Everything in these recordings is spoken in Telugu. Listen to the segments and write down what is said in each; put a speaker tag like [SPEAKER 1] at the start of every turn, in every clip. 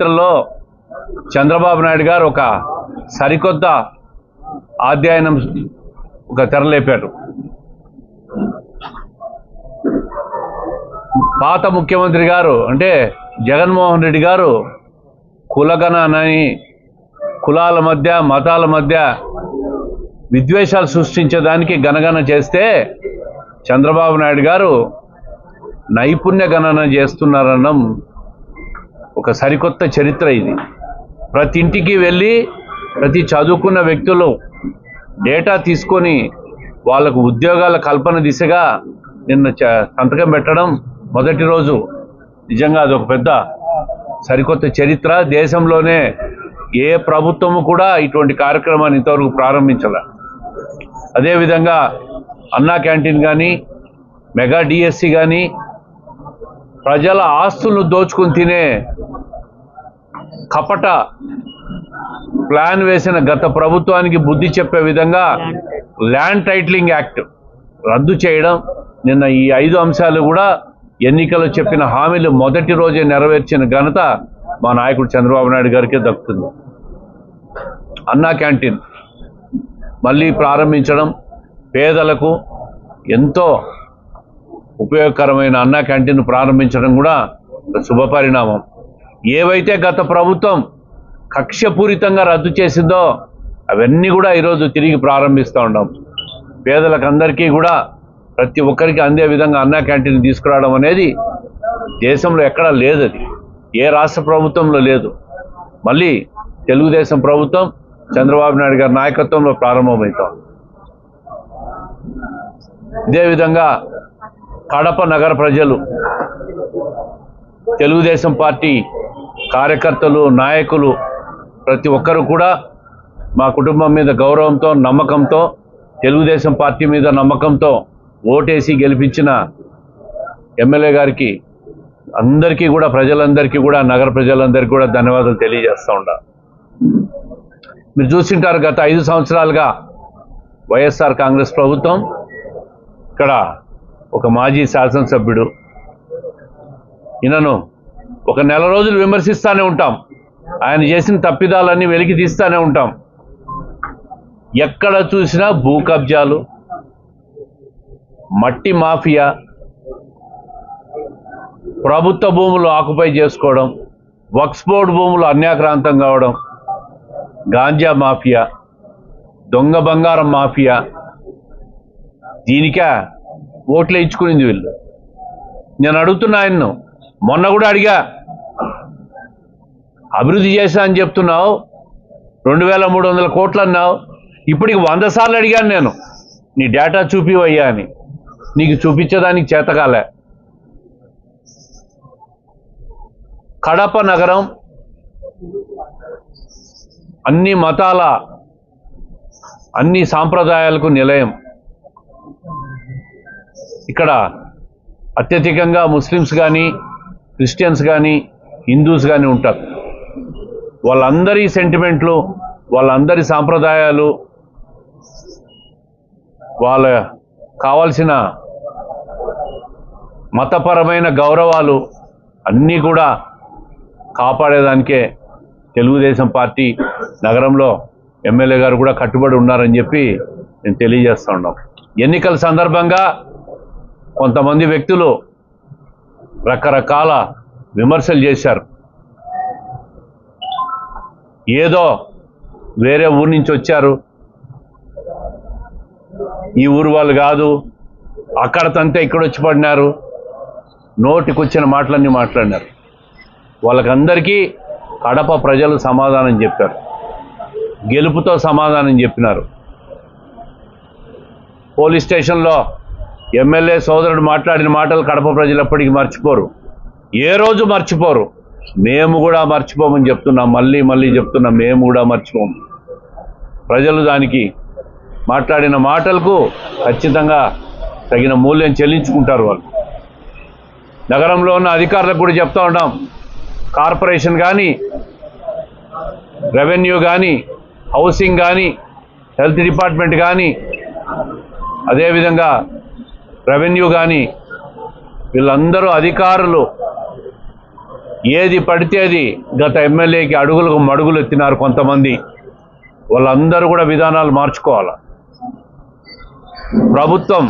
[SPEAKER 1] చరిత్రలో చంద్రబాబు నాయుడు గారు ఒక సరికొత్త అధ్యయనం ఒక తెరలేపారు. పాత ముఖ్యమంత్రి గారు అంటే జగన్మోహన్ రెడ్డి గారు కులగణనని కులాల మధ్య మతాల మధ్య విద్వేషాలు సృష్టించడానికి గణగణ చేస్తే చంద్రబాబు నాయుడు గారు నైపుణ్య గణన చేస్తున్నారనడం ఒక సరికొత్త చరిత్ర ఇది. ప్రతి ఇంటికి వెళ్ళి ప్రతి చదువుకున్న వ్యక్తులు డేటా తీసుకొని వాళ్ళకు ఉద్యోగాల కల్పన దిశగా నిన్న చ- సంతకం పెట్టడం మొదటి రోజు. నిజంగా అదొక పెద్ద సరికొత్త చరిత్ర. దేశంలోనే ఏ ప్రభుత్వము కూడా ఇటువంటి కార్యక్రమాన్ని ఇంతవరకు ప్రారంభించాల. అదేవిధంగా అన్నా క్యాంటీన్ కానీ మెగా డిఎస్సి కానీ ప్రజల ఆస్తులను దోచుకుని తినే కపట ప్లాన్ వేసిన గత ప్రభుత్వానికి బుద్ధి చెప్పే విధంగా ల్యాండ్ టైటిలింగ్ యాక్ట్ రద్దు చేయడం నిన్న ఈ ఐదు అంశాలు కూడా ఎన్నికలో చెప్పిన హామీలు మొదటి రోజే నెరవేర్చిన ఘనత మా నాయకుడు చంద్రబాబు నాయుడు గారికే దక్కుతుంది. అన్నా క్యాంటీన్ మళ్ళీ ప్రారంభించడం పేదలకు ఎంతో ఉపయోగకరమైన అన్నా క్యాంటీన్ ప్రారంభించడం కూడా శుభపరిణామం. ఏవైతే గత ప్రభుత్వం కక్షపూరితంగా రద్దు చేసిందో అవన్నీ కూడా ఈరోజు తిరిగి ప్రారంభిస్తూ ఉన్నాం పేదలకు అందరికీ కూడా ప్రతి ఒక్కరికి అందే విధంగా అన్నా క్యాంటీన్ తీసుకురావడం అనేది దేశంలో ఎక్కడా లేదు అది. ఏ రాష్ట్ర ప్రభుత్వంలో లేదు. మళ్ళీ తెలుగుదేశం ప్రభుత్వం చంద్రబాబు నాయుడు గారి నాయకత్వంలో ప్రారంభమవుతాం ఇదేవిధంగా కడప నగర ప్రజలు తెలుగుదేశం పార్టీ కార్యకర్తలు నాయకులు ప్రతి ఒక్కరు కూడా మా కుటుంబం మీద గౌరవంతో నమ్మకంతో తెలుగుదేశం పార్టీ మీద నమ్మకంతో ఓటేసి గెలిపించిన ఎమ్మెల్యే గారికి అందరికీ కూడా ప్రజలందరికీ కూడా నగర ప్రజలందరికీ కూడా ధన్యవాదాలు తెలియజేస్తూ ఉంటా మీరు చూసింటారు గత ఐదు సంవత్సరాలుగా వైఎస్ఆర్ కాంగ్రెస్ ప్రభుత్వం ఇక్కడ ఒక మాజీ శాసనసభ్యుడు ఈయనను ఒక నెల రోజులు విమర్శిస్తూనే ఉంటాం. ఆయన చేసిన తప్పిదాలన్నీ వెలికి తీస్తూనే ఉంటాం. ఎక్కడ చూసినా భూ కబ్జాలు మట్టి మాఫియా ప్రభుత్వ భూములు ఆకుపై చేసుకోవడం వక్స్ బోర్డు భూములు అన్యాక్రాంతం కావడం గాంజా మాఫియా దొంగ బంగారం మాఫియా దీనికా ఓట్లు ఇచ్చుకునింది వీళ్ళు. నేను అడుగుతున్నా ఆయన్ను మొన్న కూడా అడిగా అభివృద్ధి చేశా అని చెప్తున్నావు. రెండు వేల మూడు వందల కోట్లు అన్నావు ఇప్పటికి వంద సార్లు అడిగాను నేను. నీ డేటా చూపివయ్యా అని. నీకు చూపించేదానికి చేతకాలే కడప నగరం అన్ని మతాల అన్ని సాంప్రదాయాలకు నిలయం. ఇక్కడ అత్యధికంగా ముస్లిమ్స్ కానీ క్రిస్టియన్స్ కానీ హిందూస్ కానీ ఉంటారు. వాళ్ళందరి సెంటిమెంట్లు వాళ్ళందరి సాంప్రదాయాలు వాళ్ళ కావాల్సిన మతపరమైన గౌరవాలు అన్నీ కూడా కాపాడేదానికే తెలుగుదేశం పార్టీ నగరంలో ఎమ్మెల్యే గారు కూడా కట్టుబడి ఉన్నారని చెప్పి నేను తెలియజేస్తా ఉన్నాం. ఎన్నికల సందర్భంగా కొంతమంది వ్యక్తులు రకరకాల విమర్శలు చేశారు. ఏదో వేరే ఊరు నుంచి వచ్చారు. ఈ ఊరు వాళ్ళు కాదు అక్కడ తంతే ఇక్కడ వచ్చి పడినారు. నోటికొచ్చిన మాటలన్నీ మాట్లాడినారు. వాళ్ళకందరికీ కడప ప్రజలు సమాధానం చెప్పారు. గెలుపుతో సమాధానం చెప్పినారు. పోలీస్ స్టేషన్లో ఎమ్మెల్యే సోదరుడు మాట్లాడిన మాటలు కడప ప్రజలు ఎప్పటికీ మర్చిపోరు. ఏ రోజు మర్చిపోరు. మేము కూడా మర్చిపోమని చెప్తున్నాం మళ్ళీ మళ్ళీ చెప్తున్నాం మేము కూడా మర్చిపోము. ప్రజలు దానికి మాట్లాడిన మాటలకు ఖచ్చితంగా తగిన మూల్యం చెల్లించుకుంటారు వాళ్ళు. నగరంలో ఉన్న అధికారులకు కూడా చెప్తా ఉన్నాం కార్పొరేషన్ కానీ రెవెన్యూ కానీ హౌసింగ్ కానీ హెల్త్ డిపార్ట్మెంట్ కానీ అదేవిధంగా రెవెన్యూ కానీ వీళ్ళందరూ అధికారులు ఏది పడితే అది గత ఎమ్మెల్యేకి అడుగులకు మడుగులు ఎత్తినారు కొంతమంది. వాళ్ళందరూ కూడా విధానాలు మార్చుకోవాలి? ప్రభుత్వం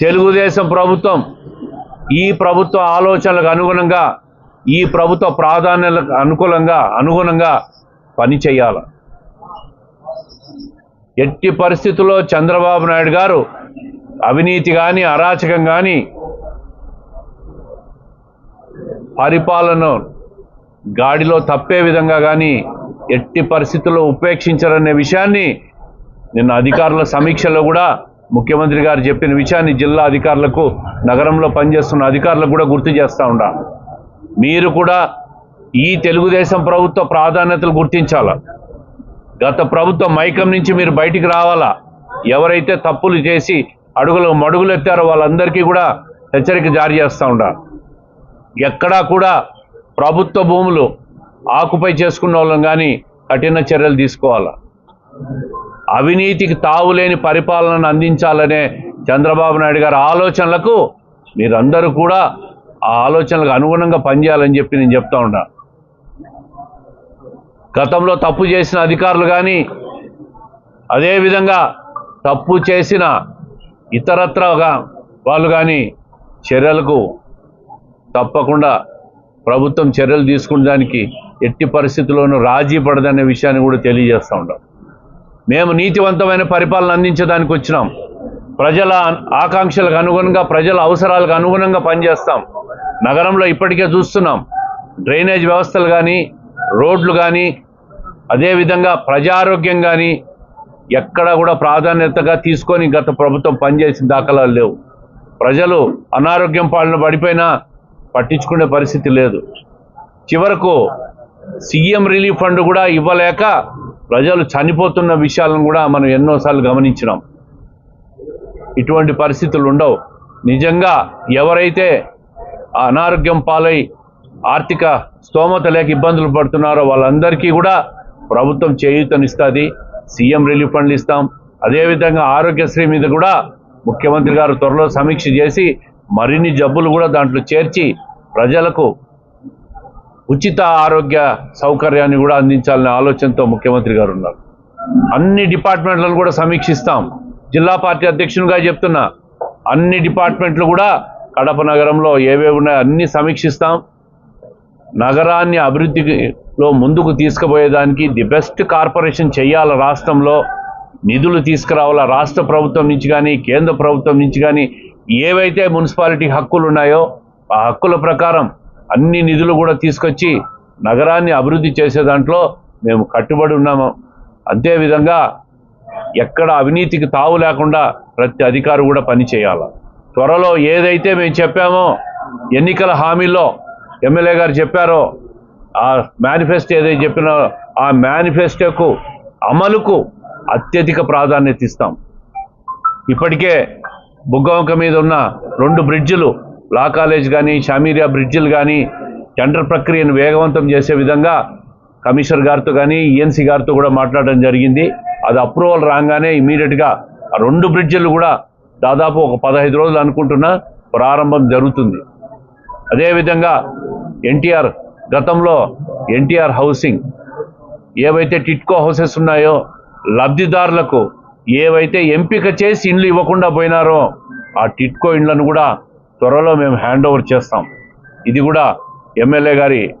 [SPEAKER 1] తెలుగుదేశం ప్రభుత్వం ఈ ప్రభుత్వ ఆలోచనలకు అనుగుణంగా ఈ ప్రభుత్వ ప్రాధాన్యతలకు అనుకూలంగా అనుగుణంగా పని చేయాలి? ఎట్టి పరిస్థితుల్లో చంద్రబాబు నాయుడు గారు అవినీతి కానీ అరాచకం కానీ పరిపాలన గాడిలో తప్పే విధంగా కానీ ఎట్టి పరిస్థితుల్లో ఉపేక్షించరనే విషయాన్ని నిన్న అధికారుల సమీక్షలో కూడా ముఖ్యమంత్రి గారు చెప్పిన విషయాన్ని జిల్లా అధికారులకు నగరంలో పనిచేస్తున్న అధికారులకు కూడా గుర్తు చేస్తూ ఉండా మీరు కూడా ఈ తెలుగుదేశం ప్రభుత్వ ప్రాధాన్యతలు గుర్తించాల? గత ప్రభుత్వం మైకం నుంచి మీరు బయటికి రావాలా? ఎవరైతే తప్పులు చేసి అడుగులు మడుగులు ఎత్తారో వాళ్ళందరికీ కూడా హెచ్చరిక జారీ చేస్తూ ఉండాలి ఎక్కడా కూడా ప్రభుత్వ భూములు ఆకుపై చేసుకున్న వాళ్ళం కానీ కఠిన చర్యలు తీసుకోవాలి? అవినీతికి తావులేని పరిపాలనను అందించాలనే చంద్రబాబు నాయుడు గారి ఆలోచనలకు మీరందరూ కూడా ఆ ఆలోచనలకు అనుగుణంగా పనిచేయాలని చెప్పి నేను చెప్తా ఉన్నా. గతంలో తప్పు చేసిన అధికారులు కానీ అదేవిధంగా తప్పు చేసిన ఇతరత్రగా వాళ్ళు కానీ చర్యలకు తప్పకుండా ప్రభుత్వం చర్యలు తీసుకునేదానికి ఎట్టి పరిస్థితుల్లోనూ రాజీ పడదనే విషయాన్ని కూడా తెలియజేస్తూ ఉంటాం మేము నీతివంతమైన పరిపాలన అందించడానికి వచ్చినాం. ప్రజల ఆకాంక్షలకు అనుగుణంగా ప్రజల అవసరాలకు అనుగుణంగా పనిచేస్తాం. నగరంలో ఇప్పటికే చూస్తున్నాం. డ్రైనేజ్ వ్యవస్థలు కానీ రోడ్లు కానీ అదేవిధంగా ప్రజారోగ్యం కానీ ఎక్కడ కూడా ప్రాధాన్యతగా తీసుకొని గత ప్రభుత్వం పనిచేసిన దాఖలాలు లేవు. ప్రజలు అనారోగ్యం పాలన పడిపోయినా పట్టించుకునే పరిస్థితి లేదు. చివరకు సీఎం రిలీఫ్ ఫండ్ కూడా ఇవ్వలేక ప్రజలు చనిపోతున్న విషయాలను కూడా మనం ఎన్నోసార్లు గమనించినాం. ఇటువంటి పరిస్థితులు ఉండవు. నిజంగా ఎవరైతే అనారోగ్యం పాలై ఆర్థిక స్తోమత లేక ఇబ్బందులు పడుతున్నారో వాళ్ళందరికీ కూడా ప్రభుత్వం చేయూతనిస్తుంది. సీఎం రిలీఫ్ ఫండ్లు ఇస్తాం. అదేవిధంగా ఆరోగ్యశ్రీ మీద కూడా ముఖ్యమంత్రి గారు త్వరలో సమీక్ష చేసి మరిన్ని జబ్బులు కూడా దాంట్లో చేర్చి ప్రజలకు ఉచిత ఆరోగ్య సౌకర్యాన్ని కూడా అందించాలనే ఆలోచనతో ముఖ్యమంత్రి గారు ఉన్నారు. అన్ని డిపార్ట్మెంట్లను కూడా సమీక్షిస్తాం. జిల్లా పార్టీ అధ్యక్షునిగా చెప్తున్నా అన్ని డిపార్ట్మెంట్లు కూడా కడప నగరంలో ఏవేవి ఉన్నాయో అన్ని సమీక్షిస్తాం. నగరాన్ని అభివృద్ధిలో ముందుకు తీసుకుపోయేదానికి ది బెస్ట్ కార్పొరేషన్ చేయాల రాష్ట్రంలో నిధులు తీసుకురావాలా రాష్ట్ర ప్రభుత్వం నుంచి కానీ కేంద్ర ప్రభుత్వం నుంచి కానీ ఏవైతే మున్సిపాలిటీ హక్కులు ఉన్నాయో ఆ హక్కుల ప్రకారం అన్ని నిధులు కూడా తీసుకొచ్చి నగరాన్ని అభివృద్ధి చేసే దాంట్లో మేము కట్టుబడి ఉన్నాము. అంతేవిధంగా ఎక్కడ అవినీతికి తావు లేకుండా ప్రతి అధికారి కూడా పనిచేయాలి త్వరలో ఏదైతే మేము చెప్పామో ఎన్నికల హామీలో ఎమ్మెల్యే గారు చెప్పారో ఆ మేనిఫెస్టో ఏదైతే చెప్పినో ఆ మేనిఫెస్టోకు అమలుకు అత్యధిక ప్రాధాన్యత ఇస్తాం. ఇప్పటికే బుగ్గవంక మీద ఉన్న రెండు బ్రిడ్జిలు లా కాలేజ్ కానీ షామీరియా బ్రిడ్జిలు కానీ టెండర్ ప్రక్రియను వేగవంతం చేసే విధంగా కమిషనర్ గారితో కానీ ఈఎన్సీ గారితో కూడా మాట్లాడడం జరిగింది. అది అప్రూవల్ రాగానే ఇమీడియట్గా ఆ రెండు బ్రిడ్జిలు కూడా దాదాపు ఒక పదహైదు రోజులు అనుకుంటున్నా ప్రారంభం జరుగుతుంది. అదేవిధంగా ఎన్టీఆర్ గతంలో ఎన్టీఆర్ హౌసింగ్ ఏవైతే టిట్కో హౌసెస్ ఉన్నాయో లబ్ధిదారులకు ఏవైతే ఎంపిక చేసి ఇండ్లు ఇవ్వకుండా పోయినారో ఆ టిట్కో ఇండ్లను కూడా త్వరలో మేము హ్యాండ్ ఓవర్ చేస్తాం. ఇది కూడా ఎమ్మెల్యే గారి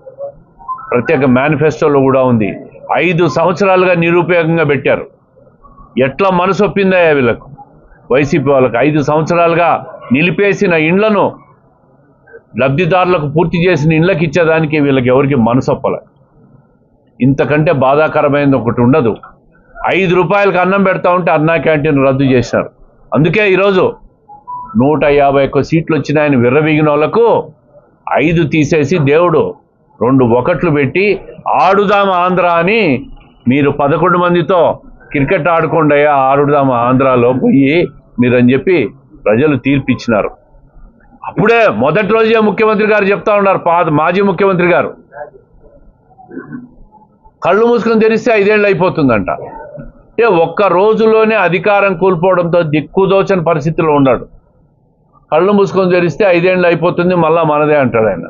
[SPEAKER 1] ప్రత్యేక మేనిఫెస్టోలో కూడా ఉంది. ఐదు సంవత్సరాలుగా నిరుపయోగంగా పెట్టారు. ఎట్లా మనసు ఒప్పిందయ్యా వీళ్ళకు? వైసీపీ వాళ్ళకి ఐదు సంవత్సరాలుగా నిలిపేసిన ఇండ్లను లబ్ధిదారులకు పూర్తి చేసిన ఇండ్లకి ఇచ్చేదానికి వీళ్ళకి ఎవరికి మనసు ఇంతకంటే బాధాకరమైనది ఒకటి ఉండదు. ఐదు రూపాయలకు అన్నం పెడతా ఉంటే అన్నా క్యాంటీన్ రద్దు చేశారు. అందుకే ఈరోజు నూట యాభై ఒక్క సీట్లు వచ్చినాయని విర్రవీగిన వాళ్ళకు ఐదు తీసేసి దేవుడు రెండు ఒకట్లు పెట్టి ఆడుదాం ఆంధ్ర అని మీరు పదకొండు మందితో క్రికెట్ ఆడుకుండయా ఆడుదాం ఆంధ్రాలో పోయి మీరని చెప్పి ప్రజలు తీర్పిచ్చినారు. అప్పుడే మొదటి రోజే ముఖ్యమంత్రి గారు చెప్తా ఉన్నారు పాత మాజీ ముఖ్యమంత్రి గారు. కళ్ళు మూసుకొని తెరిస్తే ఐదేళ్ళు అయిపోతుందంట. అంటే ఒక్క రోజులోనే అధికారం కోల్పోవడంతో దిక్కుదోచని పరిస్థితిలో ఉన్నాడు. కళ్ళు మూసుకొని తెరిస్తే ఐదేళ్ళు అయిపోతుంది మళ్ళా మనదే అంటాడు ఆయన.